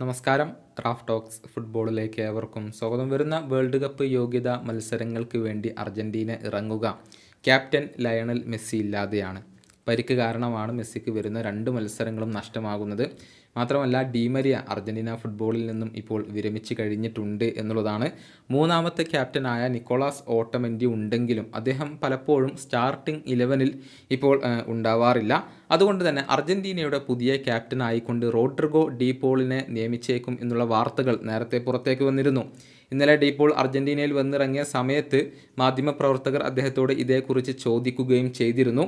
നമസ്കാരം. Raf talks ഫുട്ബോളിലേക്ക് ഏവർക്കും സ്വാഗതം. വരുന്ന വേൾഡ് കപ്പ് യോഗ്യതാ മത്സരങ്ങൾക്ക് വേണ്ടി അർജന്റീന ഇറങ്ങുക. ക്യാപ്റ്റൻ ലയണൽ മെസ്സി ഇല്ലാതെയാണ്. പരിക്ക് കാരണമാണ് മെസ്സിക്ക് വരുന്ന രണ്ട് മത്സരങ്ങളും നഷ്ടമാകുന്നത്. മാത്രമല്ല ഡീമരിയ അർജന്റീന ഫുട്ബോളിൽ നിന്നും ഇപ്പോൾ വിരമിച്ചു കഴിഞ്ഞിട്ടുണ്ട് എന്നുള്ളതാണ്. മൂന്നാമത്തെ ക്യാപ്റ്റനായ നിക്കോളാസ് ഓട്ടമെന്റി ഉണ്ടെങ്കിലും അദ്ദേഹം പലപ്പോഴും സ്റ്റാർട്ടിംഗ് ഇലവനിൽ ഇപ്പോൾ ഉണ്ടാവാറില്ല. അതുകൊണ്ട് തന്നെ അർജന്റീനയുടെ പുതിയ ക്യാപ്റ്റൻ ആയിക്കൊണ്ട് റോഡ്രിഗോ ഡീപോളിനെ നിയമിച്ചേക്കും എന്നുള്ള വാർത്തകൾ നേരത്തെ പുറത്തേക്ക് വന്നിരുന്നു. ഇന്നലെ ഡീപോൾ അർജന്റീനയിൽ വന്നിറങ്ങിയ സമയത്ത് മാധ്യമപ്രവർത്തകർ അദ്ദേഹത്തോട് ഇതേക്കുറിച്ച് ചോദിക്കുകയും ചെയ്തിരുന്നു.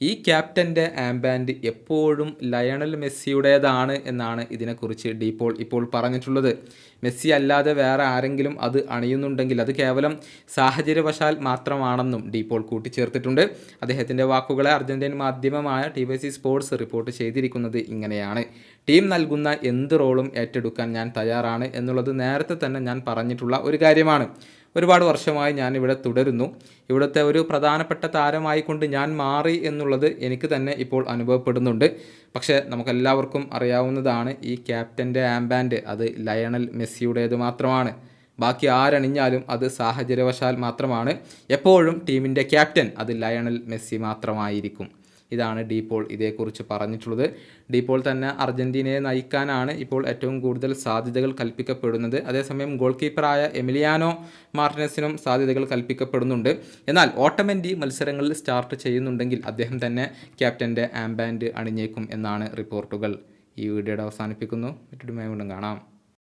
ഈ ക്യാപ്റ്റന്റെ ആംബാൻഡ് എപ്പോഴും ലയണൽ മെസ്സിയുടേതാണ് എന്നാണ് ഇതിനെക്കുറിച്ച് ഡീപോൾ ഇപ്പോൾ പറഞ്ഞിട്ടുള്ളത്. മെസ്സി അല്ലാതെ വേറെ ആരെങ്കിലും അത് അണിയുന്നുണ്ടെങ്കിൽ അത് കേവലം സാഹചര്യവശാൽ മാത്രമാണെന്നും ഡീപോൾ കൂട്ടിച്ചേർത്തിട്ടുണ്ട്. അദ്ദേഹത്തിന്റെ വാക്കുകളെ അർജന്റീൻ മാധ്യമമായ T Y C Sports report ചെയ്തിരിക്കുന്നത് ഇങ്ങനെയാണ്. ടീം നൽകുന്ന എന്ത് റോളും ഏറ്റെടുക്കാൻ ഞാൻ തയ്യാറാണ് എന്നുള്ളത് നേരത്തെ തന്നെ ഞാൻ പറഞ്ഞിട്ടുള്ള ഒരു കാര്യമാണ്. ഒരുപാട് വർഷമായി ഞാൻ ഇവിടെ തുടരുന്നു. ഇവിടുത്തെ ഒരു പ്രധാനപ്പെട്ട താരമായിക്കൊണ്ട് ഞാൻ മാറി എന്നുള്ളത് എനിക്ക് തന്നെ ഇപ്പോൾ അനുഭവപ്പെടുന്നുണ്ട്. പക്ഷേ നമുക്കെല്ലാവർക്കും അറിയാവുന്നതാണ് ഈ ക്യാപ്റ്റന്റെ ആംബാൻഡ്. അത് ലയണൽ മെസ്സിയുടേത് മാത്രമാണ്. ബാക്കി ആരണിഞ്ഞാലും അത് സാഹചര്യവശാൽ മാത്രമാണ്. എപ്പോഴും ടീമിന്റെ ക്യാപ്റ്റൻ അത് ലയണൽ മെസ്സി മാത്രമായിരിക്കും. ഇതാണ് ഡീപോൾ ഇതേക്കുറിച്ച് പറഞ്ഞിട്ടുള്ളത്. ഡീപോൾ തന്നെ അർജന്റീനയെ നയിക്കാനാണ് ഇപ്പോൾ ഏറ്റവും കൂടുതൽ സാധ്യതകൾ കൽപ്പിക്കപ്പെടുന്നത്. അതേസമയം ഗോൾ കീപ്പറായ എമിലിയാനോ മാർട്ടിനസിനും സാധ്യതകൾ കൽപ്പിക്കപ്പെടുന്നുണ്ട്. എന്നാൽ ഓട്ടമെന്റി മത്സരങ്ങളിൽ സ്റ്റാർട്ട് ചെയ്യുന്നുണ്ടെങ്കിൽ അദ്ദേഹം തന്നെ ക്യാപ്റ്റന്റെ ആംബാൻഡ് അണിഞ്ഞേക്കും എന്നാണ് റിപ്പോർട്ടുകൾ. ഈ വീഡിയോയുടെ അവസാനിപ്പിക്കുന്നു. മറ്റൊരു വീണ്ടും കാണാം.